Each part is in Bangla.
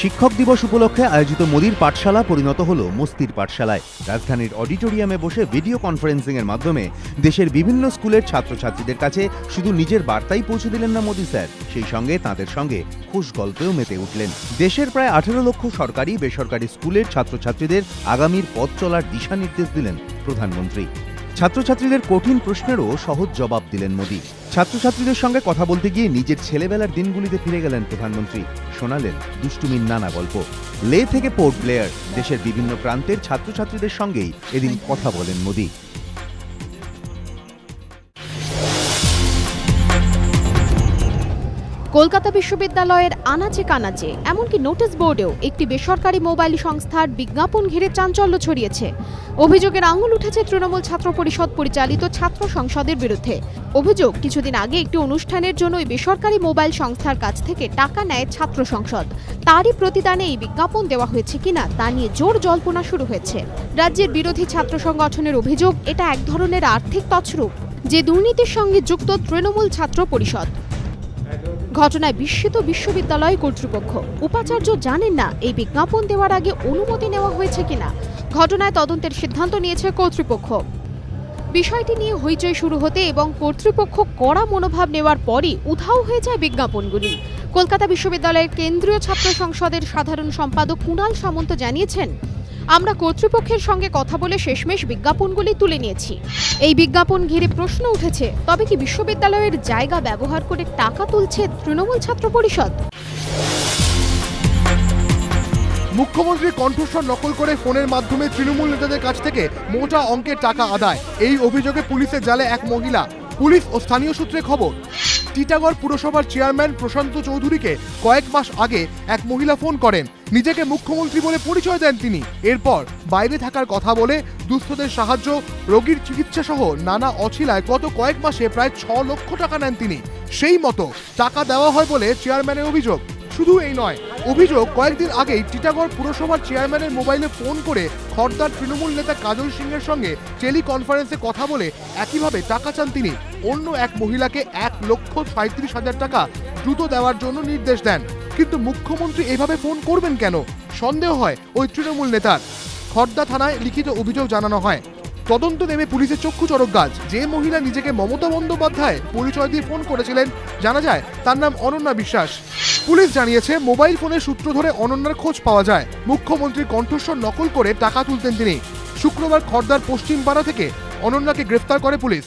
শিক্ষক দিবস উপলক্ষে আয়োজিত মোদির পাঠশালা পরিণত হল মস্তির পাঠশালায়। রাজধানীর অডিটোরিয়ামে বসে ভিডিও কনফারেন্সিং এর মাধ্যমে দেশের বিভিন্ন স্কুলের ছাত্রছাত্রীদের কাছে শুধু নিজের বার্তাই পৌঁছে দিলেন না মোদি স্যার, সেই সঙ্গে তাদের সঙ্গে খুশ গল্পেও মেতে উঠলেন। দেশের প্রায় আঠেরো লক্ষ সরকারি, বেসরকারি স্কুলের ছাত্রছাত্রীদের আগামীর পথ চলার দিশা নির্দেশ দিলেন প্রধানমন্ত্রী। ছাত্রছাত্রীদের কঠিন প্রশ্নেরও সহজ জবাব দিলেন মোদি। ছাত্রছাত্রীদের সঙ্গে কথা বলতে গিয়ে নিজের ছেলেবেলার দিনগুলিতে ফিরে গেলেন প্রধানমন্ত্রী। শোনালেন দুষ্টুমির নানা গল্প। লে থেকে পোর্ট ব্লেয়ার, দেশের বিভিন্ন প্রান্তের ছাত্রছাত্রীদের সঙ্গেই এদিন কথা বলেন মোদি। কলকাতা বিশ্ববিদ্যালয়ের আনাচে কানাচে, এমনকি নোটিশ বোর্ডেও একটি বেসরকারি মোবাইল সংস্থার বিজ্ঞাপন ঘিরে চাঞ্চল্য ছড়িয়েছে। অভিযোগের আঙুল উঠেছে তৃণমূল ছাত্র পরিষদ পরিচালিত ছাত্র সংসদের বিরুদ্ধে। অভিযোগ, কিছুদিন আগে একটি অনুষ্ঠানের জন্য ওই বেসরকারি মোবাইল সংস্থার কাছ থেকে টাকা নেয় ছাত্র সংসদ। তারই প্রতিদানে এই বিজ্ঞাপন দেওয়া হয়েছে কিনা, তা নিয়ে জোর জল্পনা শুরু হয়েছে। রাজ্যের বিরোধী ছাত্র সংগঠনের অভিযোগ, এটা এক ধরনের আর্থিক তছরূপ, যে দুর্নীতির সঙ্গে যুক্ত তৃণমূল ছাত্র পরিষদ। ঘটনায় বিস্মিত বিশ্ববিদ্যালয় কর্তৃপক্ষ। উপাচার্য জানেন না এই বিজ্ঞাপন দেওয়ার আগে অনুমতি নেওয়া হয়েছে কিনা। ঘটনায় তদন্তের সিদ্ধান্ত নিয়েছে কর্তৃপক্ষ। বিষয়টি নিয়ে হইচই শুরু হতে এবং কর্তৃপক্ষ কড়া মনোভাব নেওয়ার পরই উধাও হয়ে যায় বিজ্ঞাপনগুলি। কলকাতা বিশ্ববিদ্যালয়ের কেন্দ্রীয় ছাত্র সংসদের সাধারণ সম্পাদক কুণাল সামন্ত জানিয়েছেন আমরা কর্তৃপক্ষের সঙ্গে কথা বলে শেষমেশ বিজ্ঞাপনগুলি তুলে নিয়েছি। এই বিজ্ঞাপন ঘিরে প্রশ্ন উঠেছে, তবে কি বিশ্ববিদ্যালয়ের জায়গা ব্যবহার করে টাকা তুলছে তৃণমূল ছাত্র পরিষদ? মুখ্যমন্ত্রীর কণ্ঠস্বর নকল করে ফোনের মাধ্যমে তৃণমূল নেতাদের কাছ থেকে মোটা অঙ্কের টাকা আদায়। এই অভিযোগে পুলিশের জালে এক মহিলা। পুলিশ ও স্থানীয় সূত্রে খবর, টিটাগড় পুরসভার চেয়ারম্যান প্রশান্ত চৌধুরীকে কয়েক মাস আগে এক মহিলা ফোন করেন। নিজেকে মুখ্যমন্ত্রী বলে পরিচয় দেন তিনি। এরপর বাইরে থাকার কথা বলে দুস্থদের সাহায্য, রোগীর চিকিৎসা সহ নানা অছিলায় গত কয়েক মাসে প্রায় ছ লক্ষ টাকা নেন তিনি। সেই মতো টাকা দেওয়া হয় বলে চেয়ারম্যানের অভিযোগ। শুধু এই নয়, অভিযোগ কয়েকদিন আগেই টিটাগড় পুরসভার চেয়ারম্যানের মোবাইলে ফোন করে খর্দার তৃণমূল নেতা কাজল সিংয়ের সঙ্গে টেলি কনফারেন্সে কথা বলে একইভাবে টাকা চান তিনি। অন্য এক মহিলাকে এক লক্ষ সাঁত্রিশ হাজার টাকা দ্রুত দেওয়ার জন্য নির্দেশ দেন। কিন্তু মুখ্যমন্ত্রী এভাবে ফোন করবেন কেন? সন্দেহ হয় ওই তৃণমূল নেতার। খর্দা থানায় লিখিত অভিযোগ জানানো হয়। তদন্ত নেমে পুলিশের চক্ষু চরক গাছ। যে মহিলা নিজেকে মমতা বন্দ্যোপাধ্যায় পরিচয় দিয়ে ফোন করেছিলেন, জানা যায় তার নাম অনন্যা বিশ্বাস। পুলিশ জানিয়েছে, মোবাইল ফোনের সূত্র ধরে অনন্যার খোঁজ পাওয়া যায়। মুখ্যমন্ত্রীর কণ্ঠস্বর নকল করে টাকা তুলতেন তিনি। শুক্রবার খর্দার পশ্চিমপাড়া থেকে অনন্যাকে গ্রেফতার করে পুলিশ।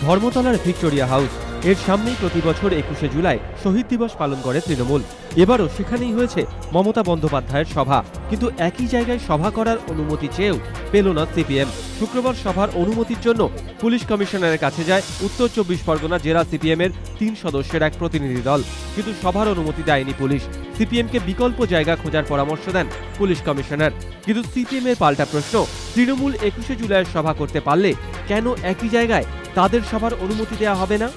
ধর্মতলার Victoria house. এর সামনেই প্রতি বছর একুশে জুলাই শহীদ দিবস পালন করে তৃণমূল। এবারও সেখানেই হয়েছে মমতা বন্দ্যোপাধ্যায়ের সভা। কিন্তু একই জায়গায় সভা করার অনুমতি চেয়েও পেল না সিপিএম। শুক্রবার সভার অনুমতির জন্য পুলিশ কমিশনারের কাছে যায় উত্তর চব্বিশ পরগনা জেলা সিপিএম এর তিন সদস্যের এক প্রতিনিধি দল। কিন্তু সভার অনুমতি দেয়নি পুলিশ। সিপিএমকে বিকল্প জায়গা খোঁজার পরামর্শ দেন পুলিশ কমিশনার। কিন্তু সিপিএম এর পাল্টা প্রশ্ন, তৃণমূল একুশে জুলাইয়ের সভা করতে পারলে কেন একই জায়গায় তাদের সভার অনুমতি দেওয়া হবে না?